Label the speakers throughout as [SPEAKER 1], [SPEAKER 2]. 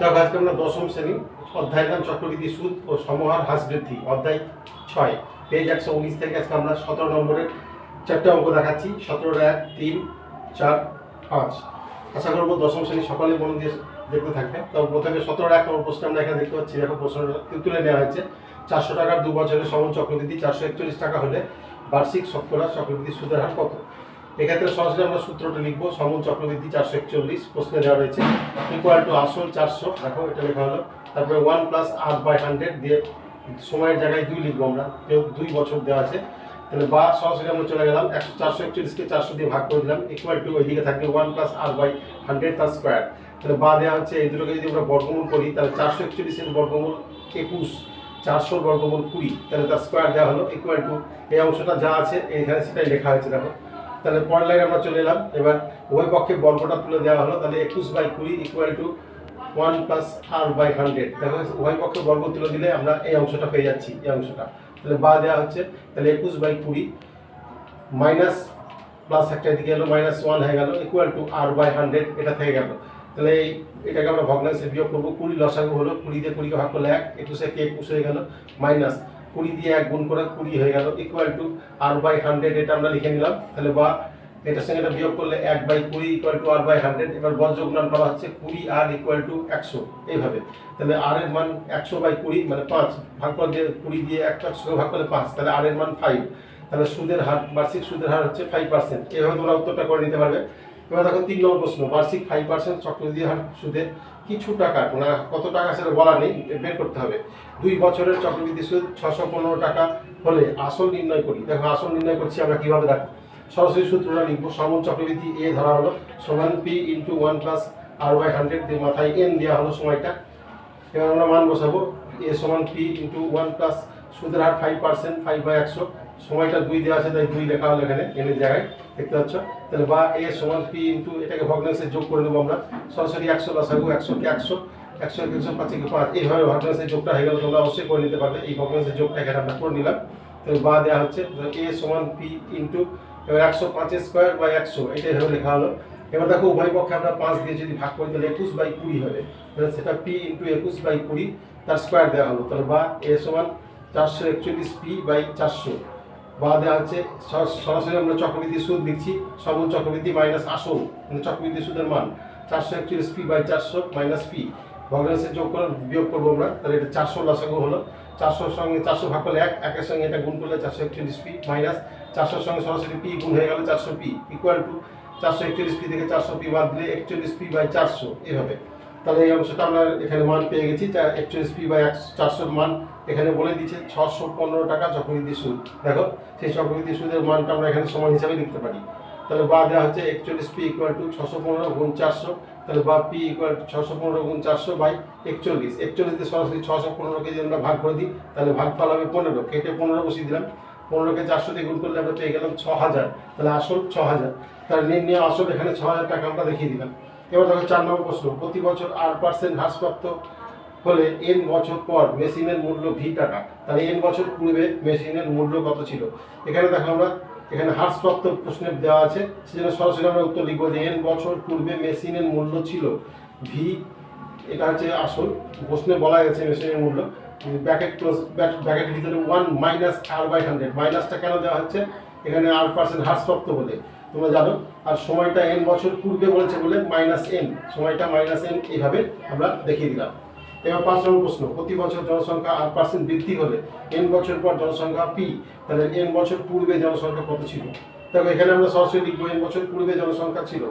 [SPEAKER 1] যাক, আজকে আমরা দশম শ্রেণি অধ্যায়ের নাম চক্রবৃদ্ধি সুদ ও সমহার হ্রাস বৃদ্ধি, অধ্যায় ছয় পেজ একশো উনিশ থেকে আজকে আমরা সতেরো নম্বরের চারটে অঙ্ক দেখাচ্ছি, সতেরো, এক, তিন, চার, পাঁচ। আশা করব দশম শ্রেণি সকলে মন দিয়ে দেখতে থাকবে। তো প্রথমে সতেরো, এক নম্বর প্রশ্ন আমরা এখানে দেখতে পাচ্ছি, দেখো প্রশ্নটা তুলে নেওয়া হয়েছে। চারশো টাকার দু বছরের সমন চক্রবৃদ্ধি, চারশো একচল্লিশ টাকা হলে বার্ষিক শতকরা চক্রবৃদ্ধি সুদের হার কত? এক্ষেত্রে সরাসরি আমরা সূত্রটা লিখব সমন চক্রবৃদ্ধি চারশো একচল্লিশ, প্রশ্নে দেওয়া রয়েছে ইকুয়াল টু আসল চারশো, দেখো এটা লেখা হলো, তারপরে one plus R by hundred দিয়ে সময়ের জায়গায় দুই লিখব আমরা কেউ দুই বছর দেওয়া আছে, তাহলে বা সরাসরি আমরা চলে গেলাম, একশো চারশো একচল্লিশকে চারশো দিয়ে ভাগ করে দিলাম ইকুয়াল টু ওইদিকে থাকবে one plus R by hundred তার স্কোয়ার তাহলে বা দেওয়া হচ্ছে, এই দুটোকে যদি আমরা বর্গমূল করি, তাহলে চারশো একচল্লিশের বর্গমূল একুশ, চারশোর বর্গমূল কুড়ি, তাহলে তার স্কোয়ার দেওয়া হলো ইকুয়াল টু এই অংশটা যা আছে, এইখানে সেটাই লেখা হয়েছে, দেখো। তাহলে পরের লাইনে আমরা চলে এলাম। এবার উভয় পক্ষে বর্গটা তুলে দেওয়া হলো। তাহলে একুশ বাই কুড়ি equal to one plus R by hundred দেখো, উভয় পক্ষে বর্গ তুলে দিলে আমরা এই অংশটা পেয়ে যাচ্ছি, এই অংশটা। তাহলে বা দেওয়া হচ্ছে। তাহলে একুশ বাই কুড়ি মাইনাস প্লাস একটা এদিকে এলো মাইনাস ওয়ান হয়ে গেল equal to R by hundred এটা থেকে গেল। তাহলে এই, এটাকে আমরা ভগ্নাংশে বিয়োগ করব। কুড়ি লসাগু হলো, কুড়ি দিয়ে কুড়িকে ভাগ করলে এক, একুশে কে একুশ হয়ে গেল মাইনাস কুড়ি দিয়ে এক গুণ করে কুড়ি হয়ে গেল equal to R by hundred এটা আমরা লিখে নিলাম। তাহলে বা এটার সঙ্গে এটা বিয়োগ করলে এক বাই কুড়ি equal to R by hundred এবার বজ্র গুণন করা হচ্ছে কুড়ি আর ইকুয়াল টু একশো, এইভাবে। তাহলে আর এর মান একশো বাই কুড়ি মানে পাঁচ, ভাগ করে দিয়ে কুড়ি দিয়ে একটা একশো ভাগ করলে পাঁচ, তাহলে আর এর মান ফাইভ তাহলে সুদের হার, বার্ষিক সুদের হার হচ্ছে ফাইভ পার্সেন্ট এইভাবে তোমরা উত্তরটা করে নিতে পারবে। এবার দেখো তিন নম্বর প্রশ্ন, বার্ষিক ফাইভ পার্সেন্ট চক্রবৃদ্ধি হার সুদের কিছু টাকা ওনার কত টাকা সেটা বলা নেই, বের করতে হবে। দুই বছরের চক্রবৃদ্ধি সুদ, ছশো পনেরো টাকা হলে আসল নির্ণয় করি। দেখো, আসল নির্ণয় করছি আমরা কীভাবে দেখো। সরাসরি সূত্রটা লিখব সমন চক্রবৃদ্ধি এ ধরা হলো, সমান P into one plus R by hundred মাথায় এন দেওয়া হলো সময়টা। এবার আমরা মান বসাবো এ সমান পি ইন্টু ওয়ান প্লাস সুদের হার ফাইভ পার্সেন্ট ফাইভ বাই একশো, সময়টা দুই দেওয়া আছে, তাই দুই লেখা হলো এখানে এনের জায়গায়, দেখতে পাচ্ছ। তাহলে বা এ সমান পি ইন্টু এটাকে ভগ্নাংশে যোগ করে নেব আমরা। সরাসরি একশো লসাগু একশোকে একশো একশো একশো পাঁচ পাঁচ, এইভাবে ভগ্নাংশের যোগটা হয়ে গেল, তোমরা অবশ্যই করে নিতে পারবে। এই ভগ্নাংশের যোগটা এখানে আমরা করে নিলাম। তাহলে বা দেওয়া হচ্ছে এ সমান পি ইন্টু এবার একশো পাঁচের স্কোয়ার বাই একশো, এটাই ভাবে লেখা হলো। এবার দেখো, উভয় পক্ষে আমরা পাঁচ দিয়ে যদি ভাগ করি, তাহলে একুশ বাই কুড়ি হবে। সেটা পি ইন্টু একুশ বাই কুড়ি, তার স্কোয়ার দেওয়া হলো। তাহলে বা এ সমান চারশো একচল্লিশ পি বাই চারশো। বা দেওয়া হচ্ছে সর- সরাসরি আমরা চক্রবৃদ্ধি সুদ লিখছি সর্ব চক্রবৃদ্ধি মাইনাস আসল মানে চক্রবৃদ্ধি সুদের মান। চারশো একচল্লিশ পি বাই চারশো মাইনাস পি ভগ্নাংশে যোগ করে বিয়োগ করব আমরা, তাহলে এটা চারশো লসাগু হলো। চারশোর সঙ্গে চারশো ভাগ করলে এক, একের সঙ্গে এটা গুণ করলে চারশো একচল্লিশ পি মাইনাস চারশোর সঙ্গে সরাসরি পি গুণ হয়ে গেল চারশো পি ইকুয়াল টু চারশো একচল্লিশ পি থেকে চারশো পি বাদ দিলে একচল্লিশ পি বাই চারশো, এভাবে। তাহলে এই অংশটা আমরা এখানে মান পেয়ে গেছি, যা একচল্লিশ পি বাই চারশোর মান এখানে বলে দিচ্ছে ছশো পনেরো টাকা চক্রবৃদ্ধি সুদ। দেখো, সেই চক্রবৃদ্ধি সুদের মানটা আমরা এখানে সমান হিসাবে লিখতে পারি। তাহলে বা দেওয়া হচ্ছে একচল্লিশ পি ইকুয়াল টু ছশো পনেরো গুণ চারশো, তাহলে বা পি ইকুয়াল টু ছশো পনেরো গুণ চারশো বাই একচল্লিশ। একচল্লিশ সরাসরি ছশো পনেরোকে যদি আমরা ভাগ করে দিই, তাহলে ভাগ ফল হবে পনেরো। কেটে পনেরো বসিয়ে দিলাম। পনেরোকে চারশো দিয়ে গুণ করলে আমরা পেয়ে গেলাম ছ হাজার তাহলে আসল ছ হাজার তাহলে নির্ণয় আসল এখানে ছ হাজার টাকা আমরা দেখিয়ে দিলাম। এবার দেখো চার নম্বর প্রশ্ন, প্রতি বছর আট পার্সেন্ট হ্রাসপ্রাপ্ত হলে এন বছর পর মেশিনের মূল্য ভি টাকা। তাহলে এন বছর পূর্বে মেশিনের মূল্য কত ছিল? এখানে দেখো আমরা, এখানে হ্রাসপ্রাপ্ত প্রশ্নের দেওয়া আছে, সেজন্য সরাসরি আমরা উত্তর লিখব যে এন বছর পূর্বে মেশিনের মূল্য ছিল ভি এটা হচ্ছে আসল প্রশ্নে বলা গেছে মেশিনের মূল্য ব্যাকেট ক্লোজ ব্যাকেটের ভিতরে one minus R by hundred মাইনাসটা কেন দেওয়া হচ্ছে? এখানে আর পার্সেন্ট হ্রাসপ্রাপ্ত বলে। তোমরা জানো, আর সময়টা এন বছর পূর্বে বলেছে বলে মাইনাস এন সময়টা মাইনাস এন এইভাবে আমরা দেখিয়ে দিলাম। এবার পাঁচ নম্বর প্রশ্ন, প্রতি বছর জনসংখ্যা আট পার্সেন্ট বৃদ্ধি হলে এন বছর পর জনসংখ্যা পি তাহলে এন বছর পূর্বে জনসংখ্যা কত ছিল? দেখো, এখানে আমরা সরাসরি লিখব এন বছর পূর্বে জনসংখ্যা ছিল।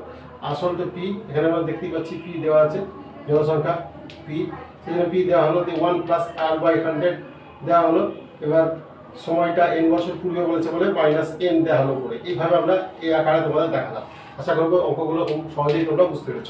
[SPEAKER 1] আসল তো পি এখানে আমরা দেখতেই পাচ্ছি পি দেওয়া আছে, জনসংখ্যা পি সেখানে পি দেওয়া হলো one plus R by hundred দেওয়া হলো। এবার সময়টা এন বছর পূর্বে বলেছে বলে মাইনাস এন হলো করে। এইভাবে আমরা এই আকারে তোমাদের দেখালাম। আশা করব অঙ্কগুলো সহজেই তোমরা বুঝতে পেরেছ।